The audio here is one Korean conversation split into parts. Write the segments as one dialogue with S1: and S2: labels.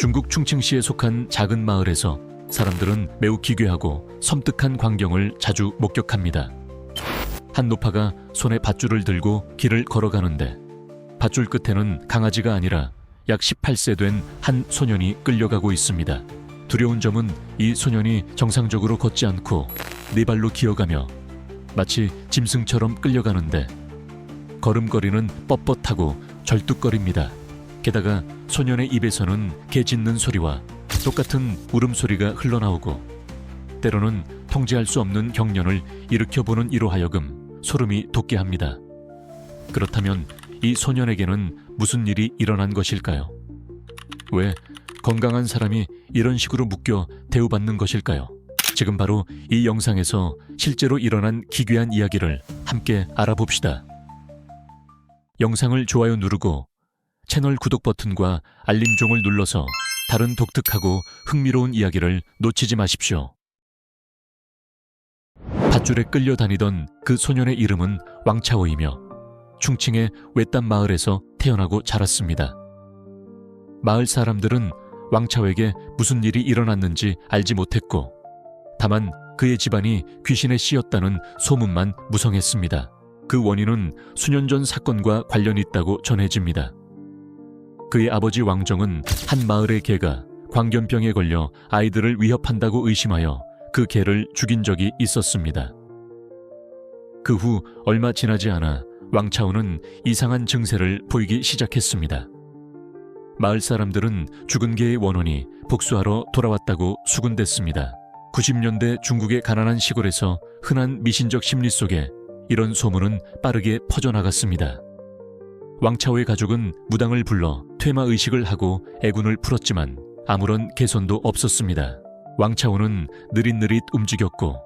S1: 중국 충칭시에 속한 작은 마을에서 사람들은 매우 기괴하고 섬뜩한 광경을 자주 목격합니다. 한 노파가 손에 밧줄을 들고 길을 걸어가는데 밧줄 끝에는 강아지가 아니라 약 18세 된 한 소년이 끌려가고 있습니다. 두려운 점은 이 소년이 정상적으로 걷지 않고 네 발로 기어가며 마치 짐승처럼 끌려가는데 걸음걸이는 뻣뻣하고 절뚝거립니다. 게다가 소년의 입에서는 개 짖는 소리와 똑같은 울음소리가 흘러나오고 때로는 통제할 수 없는 경련을 일으켜보는 이로 하여금 소름이 돋게 합니다. 그렇다면 이 소년에게는 무슨 일이 일어난 것일까요? 왜 건강한 사람이 이런 식으로 묶여 대우받는 것일까요? 지금 바로 이 영상에서 실제로 일어난 기괴한 이야기를 함께 알아봅시다. 영상을 좋아요 누르고 채널 구독 버튼과 알림 종을 눌러서 다른 독특하고 흥미로운 이야기를 놓치지 마십시오. 밧줄에 끌려다니던 그 소년의 이름은 왕차오이며 충칭의 외딴 마을에서 태어나고 자랐습니다. 마을 사람들은 왕차오에게 무슨 일이 일어났는지 알지 못했고 다만 그의 집안이 귀신에 씌였다는 소문만 무성했습니다. 그 원인은 수년 전 사건과 관련이 있다고 전해집니다. 그의 아버지 왕정은 한 마을의 개가 광견병에 걸려 아이들을 위협한다고 의심하여 그 개를 죽인 적이 있었습니다. 그 후 얼마 지나지 않아 왕차오는 이상한 증세를 보이기 시작했습니다. 마을 사람들은 죽은 개의 원혼이 복수하러 돌아왔다고 수군댔습니다. 90년대 중국의 가난한 시골에서 흔한 미신적 심리 속에 이런 소문은 빠르게 퍼져나갔습니다. 왕차오의 가족은 무당을 불러 퇴마 의식을 하고 애군을 풀었지만 아무런 개선도 없었습니다. 왕차오는 느릿느릿 움직였고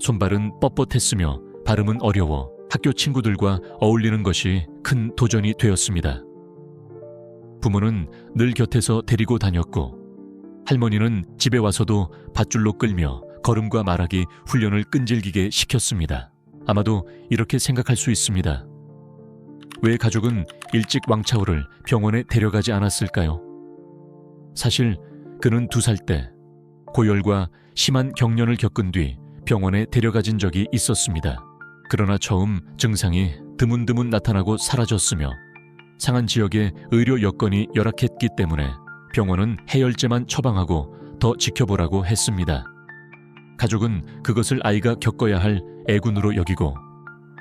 S1: 손발은 뻣뻣했으며 발음은 어려워 학교 친구들과 어울리는 것이 큰 도전이 되었습니다. 부모는 늘 곁에서 데리고 다녔고 할머니는 집에 와서도 밧줄로 끌며 걸음과 말하기 훈련을 끈질기게 시켰습니다. 아마도 이렇게 생각할 수 있습니다. 왜 가족은 일찍 왕차오를 병원에 데려가지 않았을까요? 사실 그는 두 살 때 고열과 심한 경련을 겪은 뒤 병원에 데려가진 적이 있었습니다. 그러나 처음 증상이 드문드문 나타나고 사라졌으며 상한 지역의 의료 여건이 열악했기 때문에 병원은 해열제만 처방하고 더 지켜보라고 했습니다. 가족은 그것을 아이가 겪어야 할 애군으로 여기고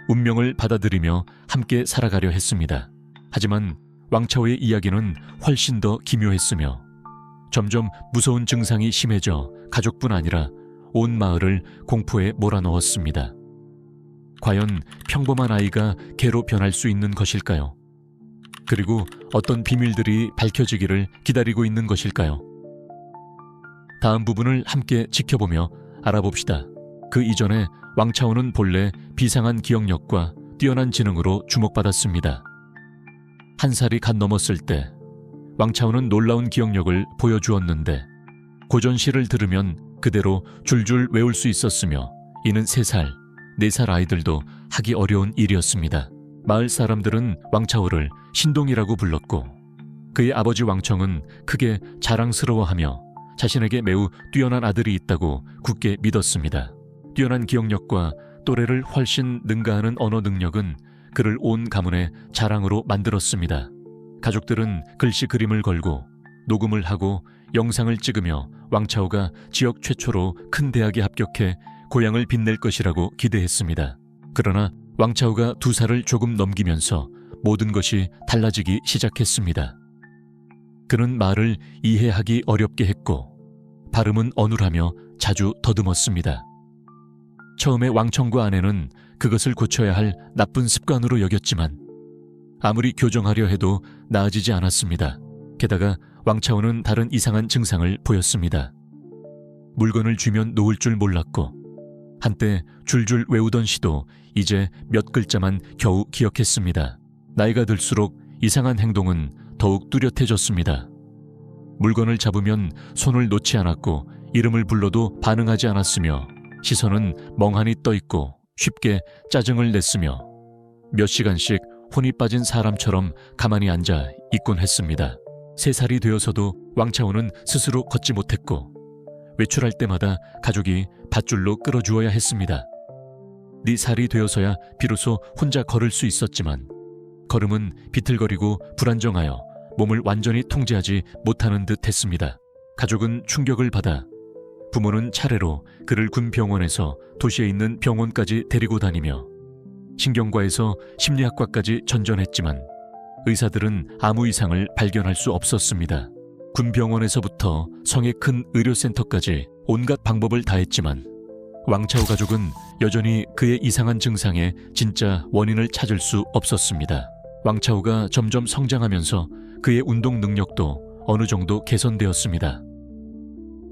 S1: 운명을 받아들이며 함께 살아가려 했습니다. 하지만 왕차오의 이야기는 훨씬 더 기묘했으며 점점 무서운 증상이 심해져 가족뿐 아니라 온 마을을 공포에 몰아넣었습니다. 과연 평범한 아이가 개로 변할 수 있는 것일까요? 그리고 어떤 비밀들이 밝혀지기를 기다리고 있는 것일까요? 다음 부분을 함께 지켜보며 알아봅시다. 그 이전에 왕차오는 본래 비상한 기억력과 뛰어난 지능으로 주목받았습니다. 한 살이 갓 넘었을 때 왕차오는 놀라운 기억력을 보여주었는데 고전 시를 들으면 그대로 줄줄 외울 수 있었으며 이는 세살네 살 아이들도 하기 어려운 일이었습니다. 마을 사람들은 왕차오를 신동이라고 불렀고 그의 아버지 왕청은 크게 자랑스러워하며 자신에게 매우 뛰어난 아들이 있다고 굳게 믿었습니다. 뛰어난 기억력과 또래를 훨씬 능가하는 언어 능력은 그를 온 가문의 자랑으로 만들었습니다. 가족들은 글씨 그림을 걸고 녹음을 하고 영상을 찍으며 왕차오가 지역 최초로 큰 대학에 합격해 고향을 빛낼 것이라고 기대했습니다. 그러나 왕차오가 두 살을 조금 넘기면서 모든 것이 달라지기 시작했습니다. 그는 말을 이해하기 어렵게 했고 발음은 어눌하며 자주 더듬었습니다. 처음에 왕청과 아내는 그것을 고쳐야 할 나쁜 습관으로 여겼지만 아무리 교정하려 해도 나아지지 않았습니다. 게다가 왕차오는 다른 이상한 증상을 보였습니다. 물건을 쥐면 놓을 줄 몰랐고 한때 줄줄 외우던 시도 이제 몇 글자만 겨우 기억했습니다. 나이가 들수록 이상한 행동은 더욱 뚜렷해졌습니다. 물건을 잡으면 손을 놓지 않았고 이름을 불러도 반응하지 않았으며 시선은 멍하니 떠 있고 쉽게 짜증을 냈으며 몇 시간씩 혼이 빠진 사람처럼 가만히 앉아 있곤 했습니다. 세 살이 되어서도 왕차오는 스스로 걷지 못했고 외출할 때마다 가족이 밧줄로 끌어주어야 했습니다. 네 살이 되어서야 비로소 혼자 걸을 수 있었지만 걸음은 비틀거리고 불안정하여 몸을 완전히 통제하지 못하는 듯 했습니다. 가족은 충격을 받아 부모는 차례로 그를 군 병원에서 도시에 있는 병원까지 데리고 다니며 신경과에서 심리학과까지 전전했지만 의사들은 아무 이상을 발견할 수 없었습니다. 군 병원에서부터 성의 큰 의료센터까지 온갖 방법을 다했지만 왕차오 가족은 여전히 그의 이상한 증상의 진짜 원인을 찾을 수 없었습니다. 왕차오가 점점 성장하면서 그의 운동 능력도 어느 정도 개선되었습니다.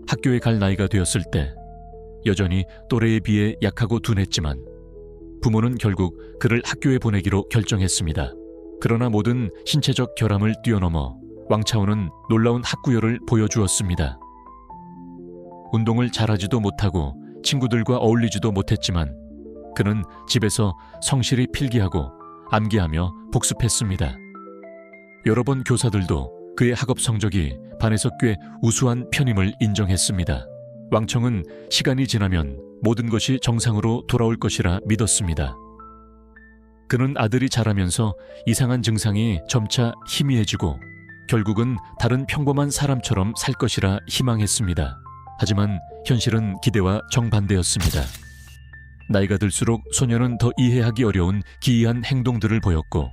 S1: 학교에 갈 나이가 되었을 때 여전히 또래에 비해 약하고 둔했지만 부모는 결국 그를 학교에 보내기로 결정했습니다. 그러나 모든 신체적 결함을 뛰어넘어 왕차오는 놀라운 학구열을 보여주었습니다. 운동을 잘하지도 못하고 친구들과 어울리지도 못했지만 그는 집에서 성실히 필기하고 암기하며 복습했습니다. 여러 번 교사들도 그의 학업 성적이 반에서 꽤 우수한 편임을 인정했습니다. 왕청은 시간이 지나면 모든 것이 정상으로 돌아올 것이라 믿었습니다. 그는 아들이 자라면서 이상한 증상이 점차 희미해지고 결국은 다른 평범한 사람처럼 살 것이라 희망했습니다. 하지만 현실은 기대와 정반대였습니다. 나이가 들수록 소녀는 더 이해하기 어려운 기이한 행동들을 보였고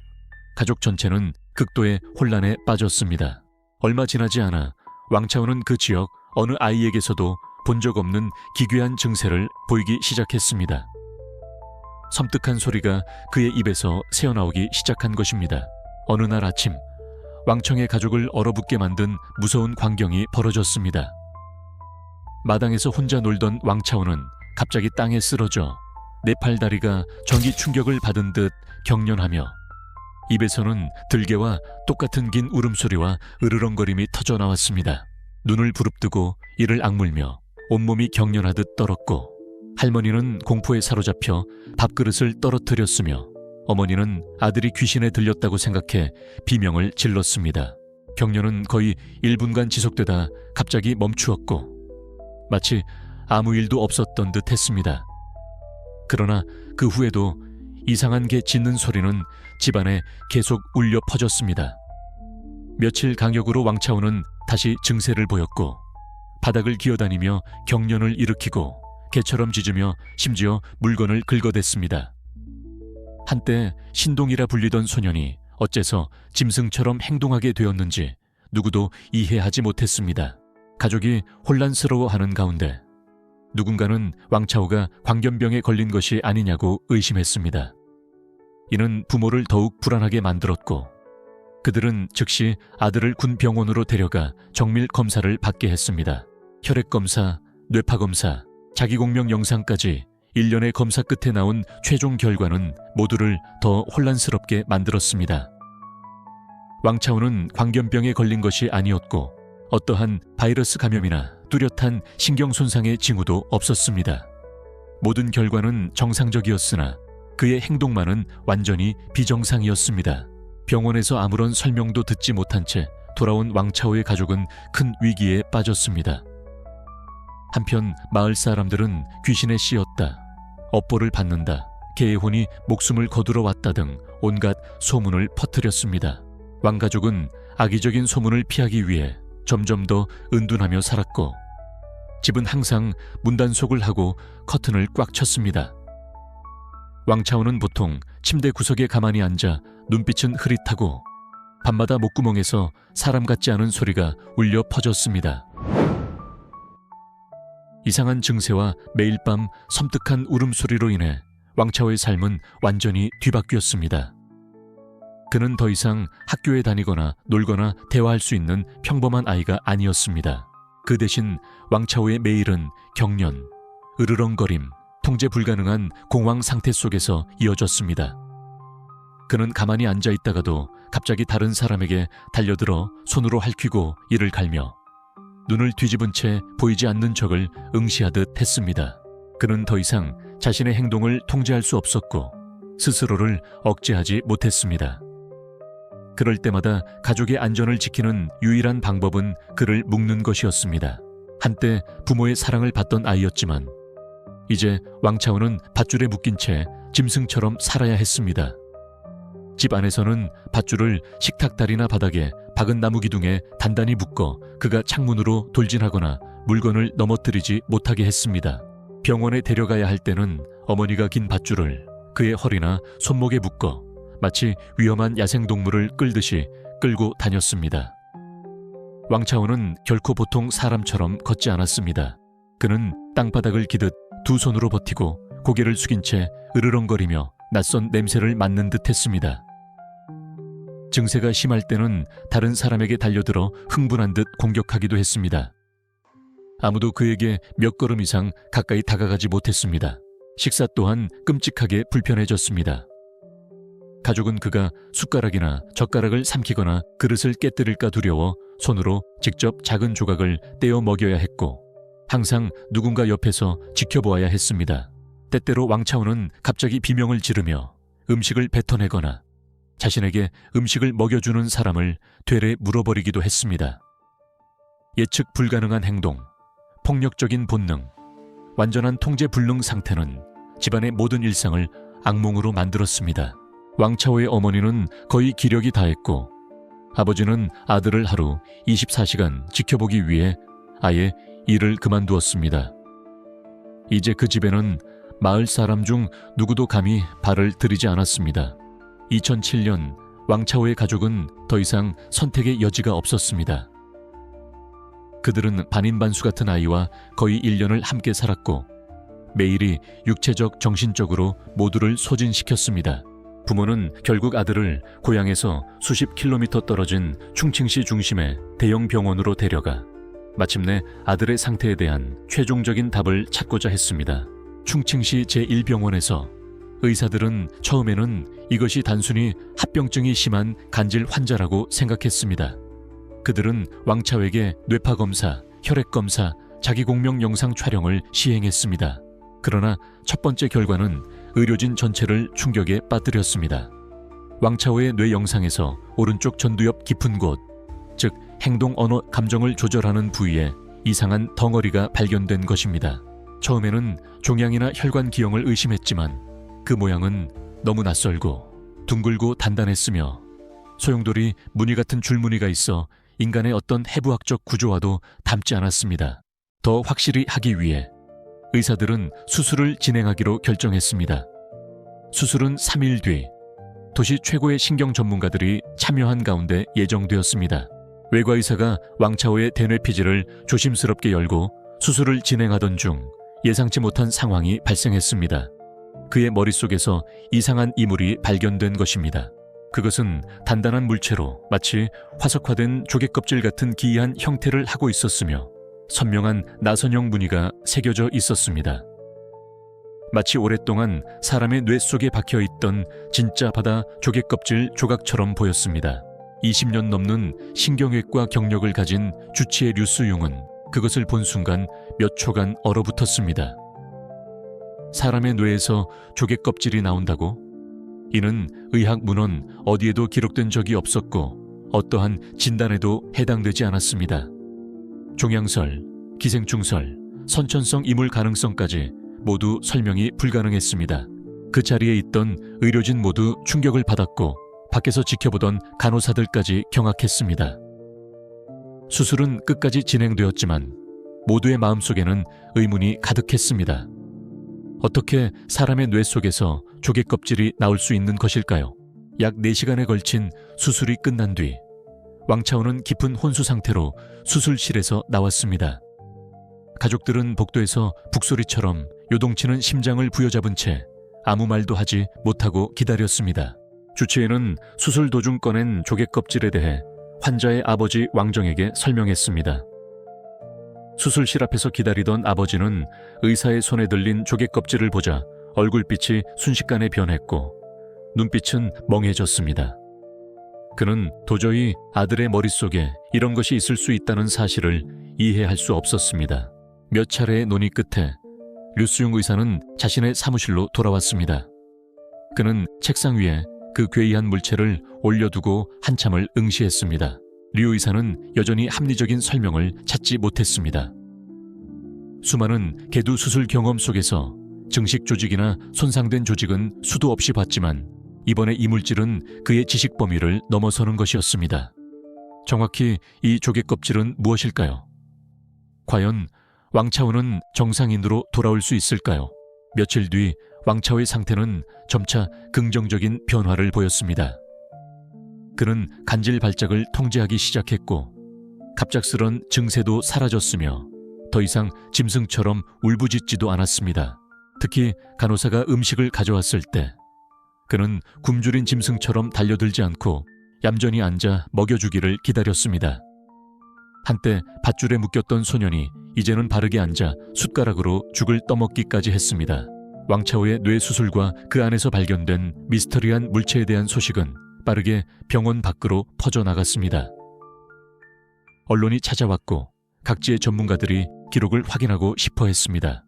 S1: 가족 전체는 극도의 혼란에 빠졌습니다. 얼마 지나지 않아 왕차오는 그 지역 어느 아이에게서도 본 적 없는 기괴한 증세를 보이기 시작했습니다. 섬뜩한 소리가 그의 입에서 새어나오기 시작한 것입니다. 어느 날 아침 왕청의 가족을 얼어붙게 만든 무서운 광경이 벌어졌습니다. 마당에서 혼자 놀던 왕차오는 갑자기 땅에 쓰러져 네 팔 다리가 전기 충격을 받은 듯 경련하며 입에서는 들개와 똑같은 긴 울음소리와 으르렁거림이 터져 나왔습니다. 눈을 부릅뜨고 이를 악물며 온몸이 경련하듯 떨었고 할머니는 공포에 사로잡혀 밥그릇을 떨어뜨렸으며 어머니는 아들이 귀신에 들렸다고 생각해 비명을 질렀습니다. 경련은 거의 1분간 지속되다 갑자기 멈추었고 마치 아무 일도 없었던 듯 했습니다. 그러나 그 후에도 이상한 게 짖는 소리는 집안에 계속 울려 퍼졌습니다. 며칠 강역으로 왕차오는 다시 증세를 보였고 바닥을 기어다니며 경련을 일으키고 개처럼 짖으며 심지어 물건을 긁어댔습니다. 한때 신동이라 불리던 소년이 어째서 짐승처럼 행동하게 되었는지 누구도 이해하지 못했습니다. 가족이 혼란스러워하는 가운데 누군가는 왕차오가 광견병에 걸린 것이 아니냐고 의심했습니다. 이는 부모를 더욱 불안하게 만들었고 그들은 즉시 아들을 군 병원으로 데려가 정밀 검사를 받게 했습니다. 혈액 검사, 뇌파 검사, 자기공명 영상까지 일련의 검사 끝에 나온 최종 결과는 모두를 더 혼란스럽게 만들었습니다. 왕차오는 광견병에 걸린 것이 아니었고 어떠한 바이러스 감염이나 뚜렷한 신경 손상의 징후도 없었습니다. 모든 결과는 정상적이었으나 그의 행동만은 완전히 비정상이었습니다. 병원에서 아무런 설명도 듣지 못한 채 돌아온 왕차오의 가족은 큰 위기에 빠졌습니다. 한편 마을 사람들은 귀신에 씌었다, 업보를 받는다, 개의 혼이 목숨을 거두러 왔다 등 온갖 소문을 퍼뜨렸습니다. 왕가족은 악의적인 소문을 피하기 위해 점점 더 은둔하며 살았고 집은 항상 문단속을 하고 커튼을 꽉 쳤습니다. 왕차오는 보통 침대 구석에 가만히 앉아 눈빛은 흐릿하고 밤마다 목구멍에서 사람 같지 않은 소리가 울려 퍼졌습니다. 이상한 증세와 매일 밤 섬뜩한 울음소리로 인해 왕차오의 삶은 완전히 뒤바뀌었습니다. 그는 더 이상 학교에 다니거나 놀거나 대화할 수 있는 평범한 아이가 아니었습니다. 그 대신 왕차오의 매일은 경련, 으르렁거림, 통제 불가능한 공황 상태 속에서 이어졌습니다. 그는 가만히 앉아 있다가도 갑자기 다른 사람에게 달려들어 손으로 핥히고 이를 갈며 눈을 뒤집은 채 보이지 않는 적을 응시하듯 했습니다. 그는 더 이상 자신의 행동을 통제할 수 없었고 스스로를 억제하지 못했습니다. 그럴 때마다 가족의 안전을 지키는 유일한 방법은 그를 묶는 것이었습니다. 한때 부모의 사랑을 받던 아이였지만 이제 왕차원은 밧줄에 묶인 채 짐승처럼 살아야 했습니다. 집 안에서는 밧줄을 식탁 다리나 바닥에 박은 나무 기둥에 단단히 묶어 그가 창문으로 돌진하거나 물건을 넘어뜨리지 못하게 했습니다. 병원에 데려가야 할 때는 어머니가 긴 밧줄을 그의 허리나 손목에 묶어 마치 위험한 야생동물을 끌듯이 끌고 다녔습니다. 왕차원은 결코 보통 사람처럼 걷지 않았습니다. 그는 땅바닥을 기듯 두 손으로 버티고 고개를 숙인 채 으르렁거리며 낯선 냄새를 맡는 듯 했습니다. 증세가 심할 때는 다른 사람에게 달려들어 흥분한 듯 공격하기도 했습니다. 아무도 그에게 몇 걸음 이상 가까이 다가가지 못했습니다. 식사 또한 끔찍하게 불편해졌습니다. 가족은 그가 숟가락이나 젓가락을 삼키거나 그릇을 깨뜨릴까 두려워 손으로 직접 작은 조각을 떼어 먹여야 했고 항상 누군가 옆에서 지켜보아야 했습니다. 때때로 왕차오는 갑자기 비명을 지르며 음식을 뱉어내거나 자신에게 음식을 먹여주는 사람을 되레 물어버리기도 했습니다. 예측 불가능한 행동, 폭력적인 본능, 완전한 통제 불능 상태는 집안의 모든 일상을 악몽으로 만들었습니다. 왕차오의 어머니는 거의 기력이 다했고 아버지는 아들을 하루 24시간 지켜보기 위해 아예 일을 그만두었습니다. 이제 그 집에는 마을 사람 중 누구도 감히 발을 들이지 않았습니다. 2007년 왕차오의 가족은 더 이상 선택의 여지가 없었습니다. 그들은 반인반수 같은 아이와 거의 1년을 함께 살았고 매일이 육체적, 정신적으로 모두를 소진시켰습니다. 부모는 결국 아들을 고향에서 수십 킬로미터 떨어진 충칭시 중심의 대형 병원으로 데려가 마침내 아들의 상태에 대한 최종적인 답을 찾고자 했습니다. 충칭시 제1병원에서 의사들은 처음에는 이것이 단순히 합병증이 심한 간질 환자라고 생각했습니다. 그들은 왕차에게 뇌파 검사, 혈액 검사, 자기 공명 영상 촬영을 시행했습니다. 그러나 첫 번째 결과는 의료진 전체를 충격에 빠뜨렸습니다. 왕차오의 뇌 영상에서 오른쪽 전두엽 깊은 곳, 즉 행동 언어 감정을 조절하는 부위에 이상한 덩어리가 발견된 것입니다. 처음에는 종양이나 혈관 기형을 의심했지만 그 모양은 너무 낯설고 둥글고 단단했으며 소용돌이 무늬 같은 줄무늬가 있어 인간의 어떤 해부학적 구조와도 닮지 않았습니다. 더 확실히 하기 위해 의사들은 수술을 진행하기로 결정했습니다. 수술은 3일 뒤 도시 최고의 신경 전문가들이 참여한 가운데 예정되었습니다. 외과 의사가 왕차오의 대뇌 피지를 조심스럽게 열고 수술을 진행하던 중 예상치 못한 상황이 발생했습니다. 그의 머릿속에서 이상한 이물이 발견된 것입니다. 그것은 단단한 물체로 마치 화석화된 조개껍질 같은 기이한 형태를 하고 있었으며 선명한 나선형 무늬가 새겨져 있었습니다. 마치 오랫동안 사람의 뇌 속에 박혀 있던 진짜 바다 조개껍질 조각처럼 보였습니다. 20년 넘는 신경외과 경력을 가진 주치의 류스용은 그것을 본 순간 몇 초간 얼어붙었습니다. 사람의 뇌에서 조개껍질이 나온다고? 이는 의학 문헌 어디에도 기록된 적이 없었고 어떠한 진단에도 해당되지 않았습니다. 종양설, 기생충설, 선천성 이물 가능성까지 모두 설명이 불가능했습니다. 그 자리에 있던 의료진 모두 충격을 받았고 밖에서 지켜보던 간호사들까지 경악했습니다. 수술은 끝까지 진행되었지만 모두의 마음속에는 의문이 가득했습니다. 어떻게 사람의 뇌 속에서 조개 껍질이 나올 수 있는 것일까요? 약 4시간에 걸친 수술이 끝난 뒤 왕차오는 깊은 혼수 상태로 수술실에서 나왔습니다. 가족들은 복도에서 북소리처럼 요동치는 심장을 부여잡은 채 아무 말도 하지 못하고 기다렸습니다. 주치의는 수술 도중 꺼낸 조개 껍질에 대해 환자의 아버지 왕정에게 설명했습니다. 수술실 앞에서 기다리던 아버지는 의사의 손에 들린 조개 껍질을 보자 얼굴빛이 순식간에 변했고 눈빛은 멍해졌습니다. 그는 도저히 아들의 머릿속에 이런 것이 있을 수 있다는 사실을 이해할 수 없었습니다. 몇 차례의 논의 끝에 류수용 의사는 자신의 사무실로 돌아왔습니다. 그는 책상 위에 그 괴이한 물체를 올려두고 한참을 응시했습니다. 류 의사는 여전히 합리적인 설명을 찾지 못했습니다. 수많은 개두 수술 경험 속에서 증식 조직이나 손상된 조직은 수도 없이 봤지만 이번에 이 물질은 그의 지식 범위를 넘어서는 것이었습니다. 정확히 이 조개 껍질은 무엇일까요? 과연 왕차오는 정상인으로 돌아올 수 있을까요? 며칠 뒤 왕차오의 상태는 점차 긍정적인 변화를 보였습니다. 그는 간질 발작을 통제하기 시작했고 갑작스런 증세도 사라졌으며 더 이상 짐승처럼 울부짖지도 않았습니다. 특히 간호사가 음식을 가져왔을 때 그는 굶주린 짐승처럼 달려들지 않고 얌전히 앉아 먹여주기를 기다렸습니다. 한때 밧줄에 묶였던 소년이 이제는 바르게 앉아 숟가락으로 죽을 떠먹기까지 했습니다. 왕차오의 뇌 수술과 그 안에서 발견된 미스터리한 물체에 대한 소식은 빠르게 병원 밖으로 퍼져나갔습니다. 언론이 찾아왔고 각지의 전문가들이 기록을 확인하고 싶어 했습니다.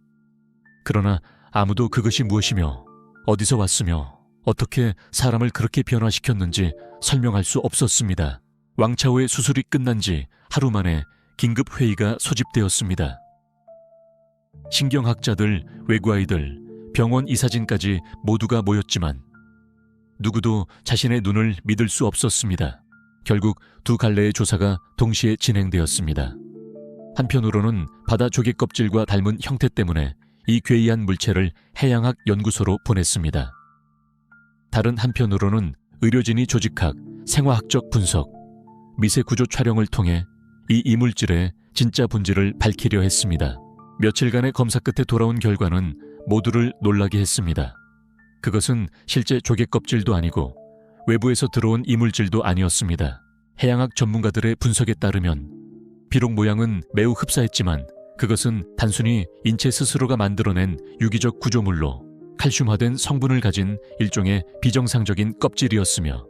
S1: 그러나 아무도 그것이 무엇이며 어디서 왔으며 어떻게 사람을 그렇게 변화시켰는지 설명할 수 없었습니다. 왕차오의 수술이 끝난 지 하루 만에 긴급 회의가 소집되었습니다. 신경학자들, 외과의들, 병원 이사진까지 모두가 모였지만 누구도 자신의 눈을 믿을 수 없었습니다. 결국 두 갈래의 조사가 동시에 진행되었습니다. 한편으로는 바다 조개 껍질과 닮은 형태 때문에 이 괴이한 물체를 해양학 연구소로 보냈습니다. 다른 한편으로는 의료진이 조직학, 생화학적 분석, 미세 구조 촬영을 통해 이 이물질의 진짜 본질을 밝히려 했습니다. 며칠간의 검사 끝에 돌아온 결과는 모두를 놀라게 했습니다. 그것은 실제 조개 껍질도 아니고 외부에서 들어온 이물질도 아니었습니다. 해양학 전문가들의 분석에 따르면 비록 모양은 매우 흡사했지만 그것은 단순히 인체 스스로가 만들어낸 유기적 구조물로 칼슘화된 성분을 가진 일종의 비정상적인 껍질이었으며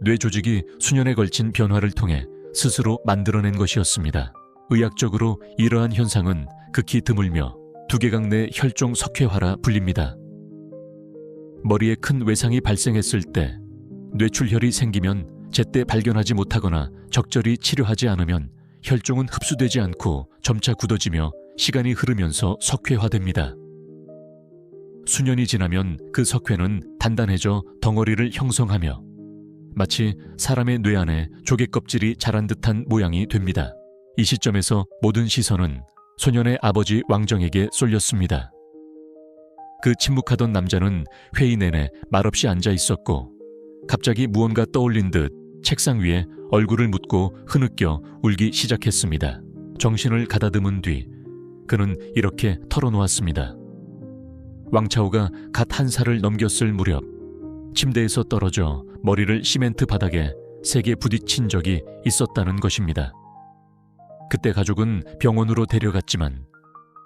S1: 뇌 조직이 수년에 걸친 변화를 통해 스스로 만들어낸 것이었습니다. 의학적으로 이러한 현상은 극히 드물며 두개강 내 혈종 석회화라 불립니다. 머리에 큰 외상이 발생했을 때 뇌출혈이 생기면 제때 발견하지 못하거나 적절히 치료하지 않으면 혈종은 흡수되지 않고 점차 굳어지며 시간이 흐르면서 석회화됩니다. 수년이 지나면 그 석회는 단단해져 덩어리를 형성하며 마치 사람의 뇌 안에 조개 껍질이 자란 듯한 모양이 됩니다. 이 시점에서 모든 시선은 소년의 아버지 왕정에게 쏠렸습니다. 그 침묵하던 남자는 회의 내내 말없이 앉아 있었고 갑자기 무언가 떠올린 듯 책상 위에 얼굴을 묻고 흐느껴 울기 시작했습니다. 정신을 가다듬은 뒤 그는 이렇게 털어놓았습니다. 왕차오가 갓 한 살을 넘겼을 무렵 침대에서 떨어져 머리를 시멘트 바닥에 세게 부딪힌 적이 있었다는 것입니다. 그때 가족은 병원으로 데려갔지만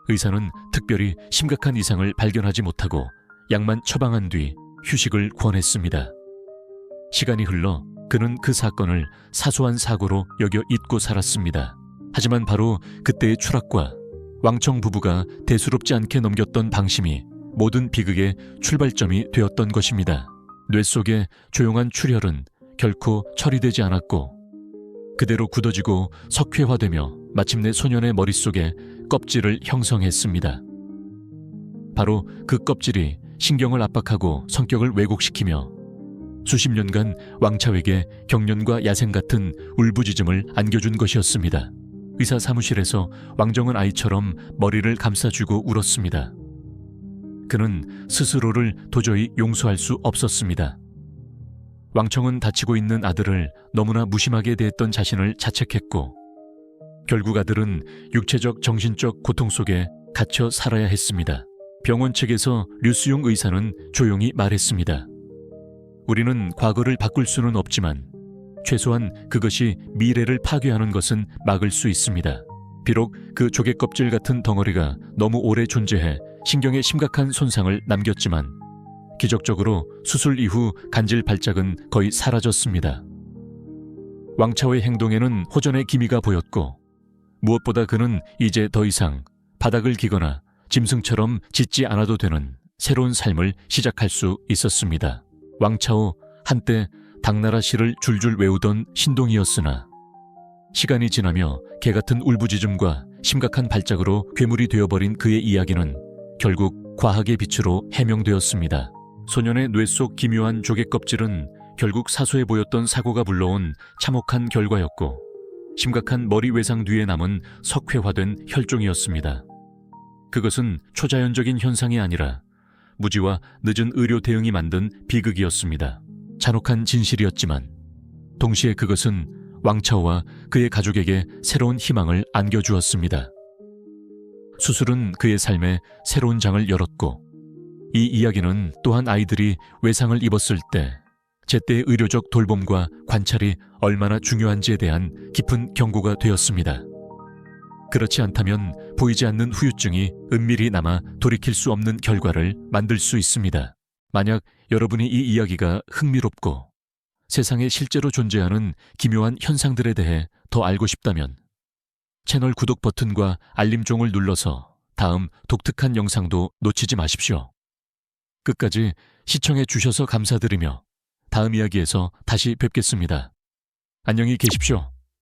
S1: 의사는 특별히 심각한 이상을 발견하지 못하고 약만 처방한 뒤 휴식을 권했습니다. 시간이 흘러 그는 그 사건을 사소한 사고로 여겨 잊고 살았습니다. 하지만 바로 그때의 추락과 왕청 부부가 대수롭지 않게 넘겼던 방심이 모든 비극의 출발점이 되었던 것입니다. 뇌 속의 조용한 출혈은 결코 처리되지 않았고 그대로 굳어지고 석회화되며 마침내 소년의 머릿속에 껍질을 형성했습니다. 바로 그 껍질이 신경을 압박하고 성격을 왜곡시키며 수십 년간 왕차에게 경련과 야생 같은 울부짖음을 안겨준 것이었습니다. 의사 사무실에서 왕정은 아이처럼 머리를 감싸주고 울었습니다. 그는 스스로를 도저히 용서할 수 없었습니다. 왕청은 다치고 있는 아들을 너무나 무심하게 대했던 자신을 자책했고 결국 아들은 육체적 정신적 고통 속에 갇혀 살아야 했습니다. 병원 측에서 류수용 의사는 조용히 말했습니다. 우리는 과거를 바꿀 수는 없지만 최소한 그것이 미래를 파괴하는 것은 막을 수 있습니다. 비록 그 조개 껍질 같은 덩어리가 너무 오래 존재해 신경에 심각한 손상을 남겼지만 기적적으로 수술 이후 간질 발작은 거의 사라졌습니다. 왕차오의 행동에는 호전의 기미가 보였고 무엇보다 그는 이제 더 이상 바닥을 기거나 짐승처럼 짖지 않아도 되는 새로운 삶을 시작할 수 있었습니다. 왕차오 한때 당나라 시를 줄줄 외우던 신동이었으나 시간이 지나며 개 같은 울부짖음과 심각한 발작으로 괴물이 되어버린 그의 이야기는 결국 과학의 빛으로 해명되었습니다. 소년의 뇌 속 기묘한 조개 껍질은 결국 사소해 보였던 사고가 불러온 참혹한 결과였고 심각한 머리 외상 뒤에 남은 석회화된 혈종이었습니다. 그것은 초자연적인 현상이 아니라 무지와 늦은 의료 대응이 만든 비극이었습니다. 잔혹한 진실이었지만 동시에 그것은 왕차오와 그의 가족에게 새로운 희망을 안겨주었습니다. 수술은 그의 삶에 새로운 장을 열었고 이 이야기는 또한 아이들이 외상을 입었을 때 제때의 의료적 돌봄과 관찰이 얼마나 중요한지에 대한 깊은 경고가 되었습니다. 그렇지 않다면 보이지 않는 후유증이 은밀히 남아 돌이킬 수 없는 결과를 만들 수 있습니다. 만약 여러분이 이 이야기가 흥미롭고 세상에 실제로 존재하는 기묘한 현상들에 대해 더 알고 싶다면 채널 구독 버튼과 알림 종을 눌러서 다음 독특한 영상도 놓치지 마십시오. 끝까지 시청해 주셔서 감사드리며 다음 이야기에서 다시 뵙겠습니다. 안녕히 계십시오.